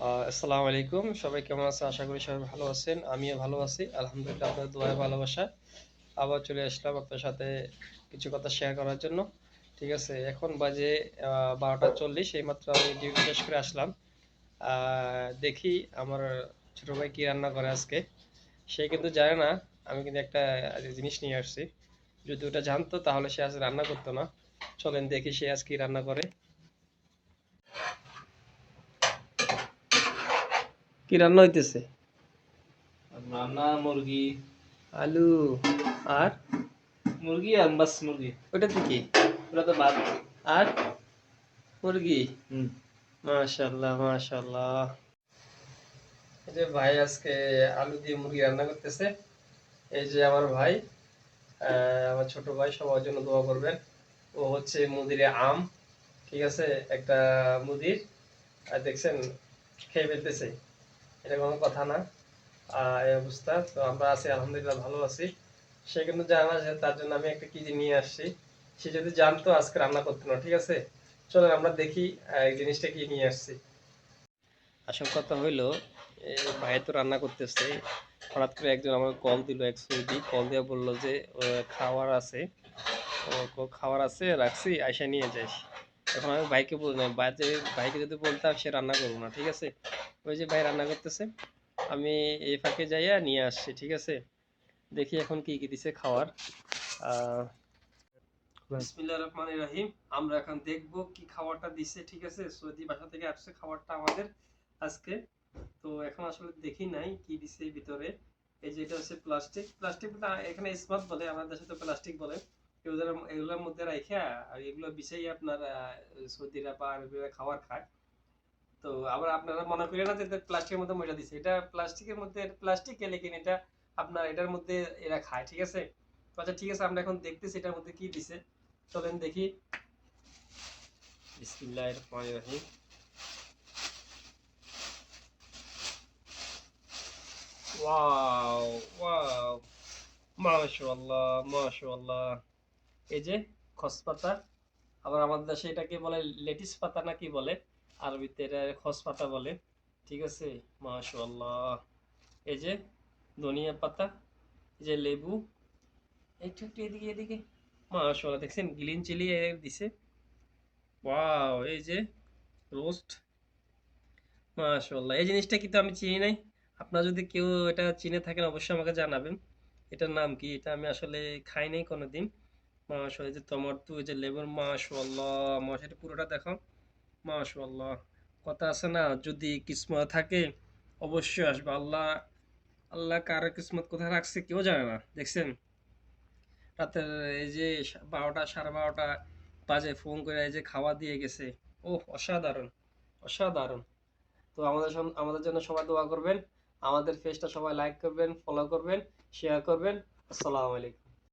আসসালামু আলাইকুম। সবাই কেমন আছেন? আশা করি সবাই ভালো আছেন। আমিও ভালো আছি। আলহামদুলিল্লাহ আপনাদের দোয়ায় ভালোবাসা আবার চলে আসলাম আপনার সাথে কিছু কথা শেয়ার করার জন্য। ঠিক আছে, এখন বাজে বারোটা চল্লিশ। এইমাত্র আমি ডিউটি শেষ করে আসলাম। দেখি আমার ছোট ভাই কি রান্না করে আজকে। সে কিন্তু জানে না, আমি কিন্তু একটা জিনিস নিয়ে আসছি। যদি ওটা জানতো তাহলে সে আজ রান্না করতো না। চলেন দেখি সে আজ কি রান্না করে। কি রান্না হইতেছে? রান্না মুরগি। আলু। আর? মুরগি আর বাস মুরগি। ওটাতে কি? ওটা তো ভাত। আর? মুরগি? হুম। মাশাল্লাহ মাশাল্লাহ এই যে ভাই আজকে আলু দিয়ে মুরগি রান্না করতেছে। এই যে আমার ভাই আহ, আমার ছোট ভাই সবার জন্য দোয়া করবেন। ও হচ্ছে মুদিরে আম ঠিক আছে? একটা মুদির। আর দেখছেন খেয়ে ফেলতেছে। এটা কোনো কথা না। এই অবস্থা। তো আমরা আছি, আলহামদুলিল্লাহ ভালো আছি। সে কিন্তু জানা যে তার জন্য আমি একটা কি নিয়ে আসছি। সে যদি জানতো, আজকে রান্না করতো না, ঠিক আছে? চলেন, আমরা দেখি এই জিনিসটা কি নিয়ে আসছি। আসল কথা হইল এই ভাই তো রান্না করতেছে। হঠাৎ করে একজন আমাকে কল দিল এক সৌদি কল দিয়ে বলল যে খাবার আছে। খাবার আছে, রাখছি, আইসা নিয়ে যাইস এখন আমি ভাইকে বল না বাইরে ভাইকে যদি বলতাম সে রান্না করব না, ঠিক আছে? ওই যে ভাই রান্না করতেছে, আমি এই ফাঁকে যাইয়া নিয়ে আসছি, ঠিক আছে? দেখি এখন কি কি দিছে খাওয়ার। রহমান রহিম, আমরা এখন দেখব কি খাবারটা দিছে, ঠিক আছে? সৌদি বাসা থেকে আসছে খাবারটা আমাদের আজকে। তো এখন আসলে দেখি নাই কি দিছে ভিতরে। এই যে এটা হচ্ছে প্লাস্টিক। প্লাস্টিক এখানে স্মার্ট বলে, আমাদের দেশে তো প্লাস্টিক বলে। এগুলোর এগুলোর মধ্যে রাখে আর এগুলো বিছাই আপনার সৌদিরা বা আরবিরা খাবার খায়। তো আবার আপনারা মনে করেন না যে প্লাস্টিকের মধ্যে মজা দিছে। এটা প্লাস্টিকের মধ্যে প্লাস্টিক লেকিন এটা আপনার এটার মধ্যে এরা খায়, ঠিক আছে? তো আচ্ছা ঠিক আছে, আমরা এখন দেখতেছি এটার মধ্যে কি দিছে। চলেন দেখি। বিসমিল্লাহির রহমানির রহিম ওয়াও ওয়াও। মাশাআল্লাহ মাশাআল্লাহ। এই যে খস পাতা আবার আমাদের দেশে এটাকে বলে লেটিস পাতা নাকি বলে? আরবিতে এটা খস পাতা বলে। ঠিক আছে? মাশাআল্লাহ। এই যে ধনিয়া পাতা, এই যে লেবু, একটু একটু এদিকে এদিকে। মাশাআল্লাহ, দেখছেন? গ্রিন চিলি দিছে। ওয়াও, এই যে রোস্ট। মাশাআল্লাহ, এই জিনিসটা কিন্তু আমি চিনি নাই? আপনারা যদি কেউ এটা চিনে থাকেন, অবশ্যই আমাকে জানাবেন। এটার নাম কি? এটা আমি আসলে খাই নাই কোনোদিন। মাশাআল্লাহ এই যে টমেটো এই যে লেবুর মাশাআল্লাহ এটা পুরোটা দেখো মাশাআল্লাহ কথা আছে না, যদি কিসমত থাকে, অবশ্যই আসবে। আল্লাহ আল্লাহ কার কিসমত কোথায় রাখছে কেউ জানে না, দেখছেন? রাতের এই যে বারোটা, সাড়ে বারোটা বাজে, ফোন করে এই যে খাওয়া দিয়ে গেছে। ও অসাধারণ অসাধারণ। তো আমাদের আমাদের জন্য সবাই দোয়া করবেন। আমাদের পেজটা সবাই লাইক করবেন ফলো করবেন শেয়ার করবেন। আসসালামু আলাইকুম।